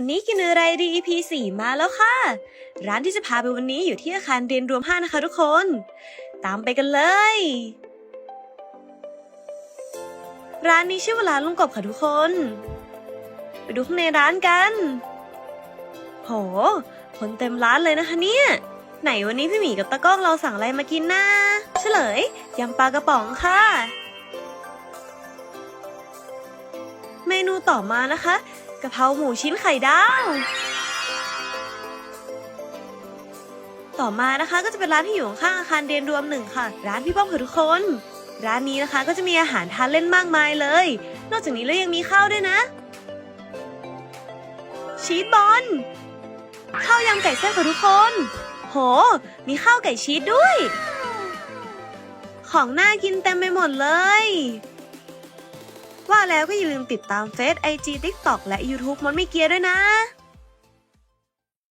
วันนี้กินอะไรดี EP 4มาแล้วค่ะ ร้านที่จะพาไปวันนี้อยู่ที่อาคารเรียนรวม 5 นะคะทุกคน ตามไปกันเลย ร้านนี้ชื่อว่าร้านลุงกบค่ะทุกคน ไปดูข้างในร้านกัน โห คนเต็มร้านเลยนะคะเนี่ย ไหนวันนี้พี่หมีกับตะก้องเราสั่งอะไรมากินนะเฉลยยำปลากระป๋องค่ะ เมนูต่อมานะคะ กะเพราหมูชิ้นไข่ดาว ต่อมานะคะก็จะเป็นร้านที่อยู่ข้างอาคารเรียนรวมหนึ่งค่ะ ร้านพี่ป้อมค่ะทุกคน ร้านนี้นะคะก็จะมีอาหารทานเล่นมากมายเลย นอกจากนี้แล้วยังมีข้าวด้วยนะ ชีสบอลข้าวยำไก่แซ่บค่ะทุกคน โห มีข้าวไก่ชีสด้วย ของน่ากินเต็มไปหมดเลย แล้วก็อย่าลืมติดตามเฟซไอจีทิกตอกและ YouTube มอนไม่เกียร์ด้วยนะ